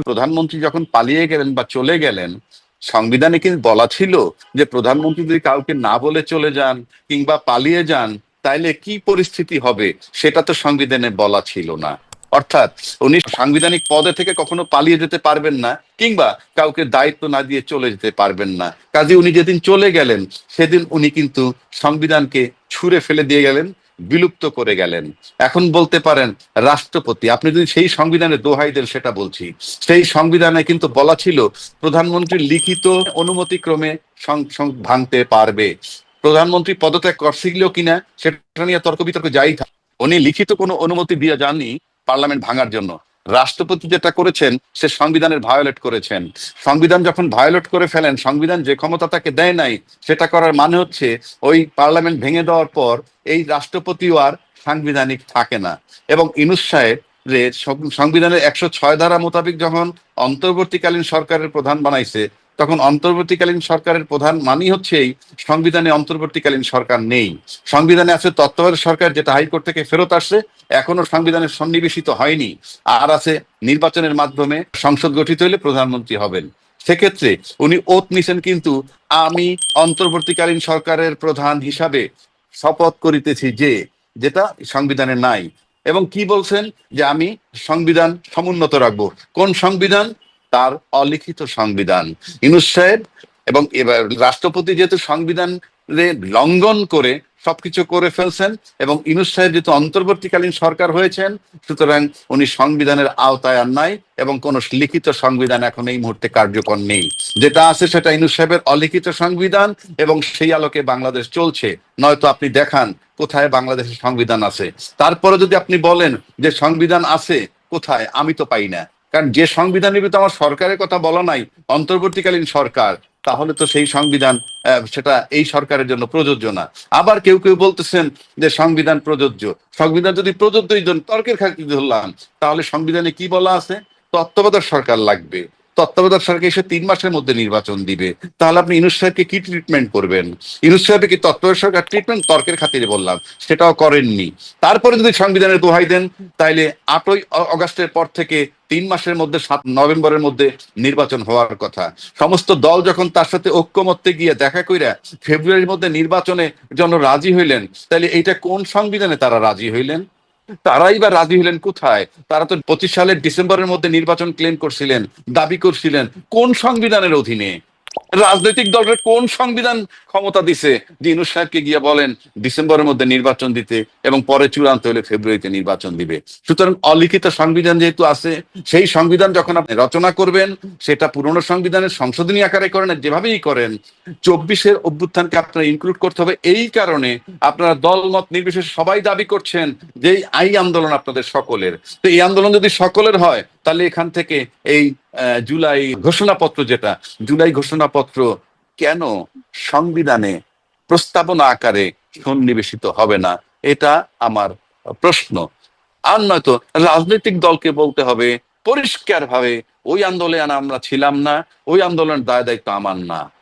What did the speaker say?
প্রধানমন্ত্রী যখন পালিয়ে গেলেন বা চলে গেলেন, সংবিধানে কিন্তু বলা ছিল যে প্রধানমন্ত্রী যদি কাউকে না বলে চলে যান কিংবা পালিয়ে যান, তাইলে কি পরিস্থিতি হবে? সেটা তো সংবিধানে বলা ছিল না। অর্থাৎ উনি সাংবিধানিক পদে থেকে কখনো পালিয়ে যেতে পারবেন না কিংবা কাউকে দায়িত্ব না দিয়ে চলে যেতে পারবেন না। কাজে উনি যেদিন চলে গেলেন, সেদিন উনি কিন্তু সংবিধানকে ছুঁড়ে ফেলে দিয়ে গেলেন। বিলুপ্ত করে গেলেন। এখন বলতে পারেন, রাষ্ট্রপতি, আপনি যদি সেই সংবিধানে দোহাই দেন সেটা বলছি। সেই সংবিধানে কিন্তু বলা ছিল, প্রধানমন্ত্রী লিখিত অনুমতিক্রমে সং- সং- ভাঙতে পারবে। প্রধানমন্ত্রী পদত্যাগ করছিল কিনা সেটা নিয়ে তর্ক বিতর্ক যাই থাক, উনি লিখিত কোনো অনুমতি দিয়ে যাননি পার্লামেন্ট ভাঙার জন্য। রাষ্ট্রপতি যেটা করেছেন, সে সংবিধানের ভায়োলেট করেছেন। সংবিধান যখন ভায়োলেট করে ফেলেন, সংবিধান যে ক্ষমতা তাকে দেয় নাই, সেটা করার মানে হচ্ছে ওই পার্লামেন্ট ভেঙে দেওয়ার পর এই রাষ্ট্রপতিও আর সাংবিধানিক থাকে না। এবং ইনুস সাহেব সংবিধানের একশো ছয় ধারা মোতাবেক যখন অন্তর্বর্তীকালীন সরকারের প্রধান বানাইছে তখন অন্তর্বর্তীকালীন সরকারের প্রধান মানি হচ্ছে এই সংবিধানে অন্তর্বর্তীকালীন সরকার নেই। সংবিধানে আছে তত্ত্বাবধায়ক সরকার যেটা হাইকোর্ট থেকে ফেরত আসছে, এখনও সংবিধানে সন্নিবেশিত হয়নি। আর আছে নির্বাচনের মাধ্যমে সংসদ গঠিত হলে প্রধানমন্ত্রী হবেন। সেক্ষেত্রে উনি ওত নিছেন কিন্তু আমি অন্তর্বর্তীকালীন সরকারের প্রধান হিসাবে শপথ করিতেছি যে, যেটা সংবিধানে নাই। এবং কি বলছেন? যে আমি সংবিধান সমুন্নত রাখব। কোন সংবিধান? তার অলিখিত সংবিধান। ইনুস সাহেব এবং এবার রাষ্ট্রপতি যেহেতু সংবিধান লঙ্ঘন করে সবকিছু করে ফেলছেন এবং ইনুস সাহেব যেহেতু অন্তর্বর্তীকালীন সরকার হয়েছেন, সুতরাং উনি সংবিধানের আওতায় আর নাই এবং কোন লিখিত সংবিধান এখন এই মুহূর্তে কার্যকর নেই। যেটা আছে সেটা ইনুস সাহেবের অলিখিত সংবিধান এবং সেই আলোকে বাংলাদেশ চলছে। নয়তো আপনি দেখান কোথায় বাংলাদেশের সংবিধান আছে। তারপরে যদি আপনি বলেন যে সংবিধান আছে, কোথায়? আমি তো পাই না। কারণ যে সংবিধানের ভিতরে আমার সরকারের কথা বলা নাই, অন্তর্বর্তীকালীন সরকার, তাহলে তো সেই সংবিধান সেটা এই সরকারের জন্য প্রযোজ্য না। আবার কেউ কেউ বলতেছেন যে সংবিধান প্রযোজ্য। সংবিধান যদি প্রযোজ্যই তর্কের খাতি ধরলাম, তাহলে সংবিধানে কি বলা আছে? তত্ত্বাবধায়ক সরকার লাগবে। তত্ত্বাবধায়ক সরকার এসে তিন মাসের মধ্যে নির্বাচন দিবে। তাহলে আপনি ইনুস সাহেবকে কি ট্রিটমেন্ট করবেন? ইনুস সাহেবকে কি তত্ত্বাবধায়ক সরকার ট্রিটমেন্ট তর্কের খাতিরে বললাম, সেটাও করেননি। তারপরে যদি সংবিধানের দোহাই দেন, তাইলে আটই অগাস্টের পর থেকে তিন মাসের মধ্যে, সাত নভেম্বরের মধ্যে নির্বাচন হওয়ার কথা। সমস্ত দল যখন তার সাথে ঐক্যমত্যে গিয়ে দেখা কইরা ফেব্রুয়ারির মধ্যে নির্বাচনে জন্য রাজি হইলেন তাহলে এইটা কোন সংবিধানে তারা রাজি হইলেন? তারাই বা রাজি হলেন কোথায়? তারা তো পঁচিশ সালের ডিসেম্বরের মধ্যে নির্বাচন ক্লেম করছিলেন, দাবি করছিলেন। কোন সংবিধানের অধীনে? রাজনৈতিক দলের কোন সংবিধান ক্ষমতা দিছে? ইনুস সাহেবকে গিয়ে বলেন, ডিসেম্বরের মধ্যে নির্বাচন দিতে এবং পরে চূড়ান্ত হলে ফেব্রুয়ারিতে নির্বাচন দিবে। সুতরাং অলিখিত সংবিধান যেহেতু আছে, সেই সংবিধান যখন আপনি রচনা করবেন, সেটা পুরনো সংবিধানের সংশোধনী আকারে করেন যেভাবেই করেন, চব্বিশের অভ্যুত্থানকে আপনারা ইনক্লুড করতে হবে। এই কারণে আপনারা দলমত নির্বিশেষে সবাই দাবি করছেন যে এই আন্দোলন আপনাদের সকলের। তো এই আন্দোলন যদি সকলের হয়, তাহলে এখান থেকে এই জুলাই ঘোষণাপত্র যেটা, জুলাই ঘোষণাপত্র কেন সংবিধানে প্রস্তাবনা আকারে সন্নিবেশিত হবে না? এটা আমার প্রশ্ন। আর নয়তো রাজনৈতিক দলকে বলতে হবে পরিষ্কার ভাবে ওই আন্দোলনে আমরা ছিলাম না, ওই আন্দোলনের দায় দায়িত্ব আমার না।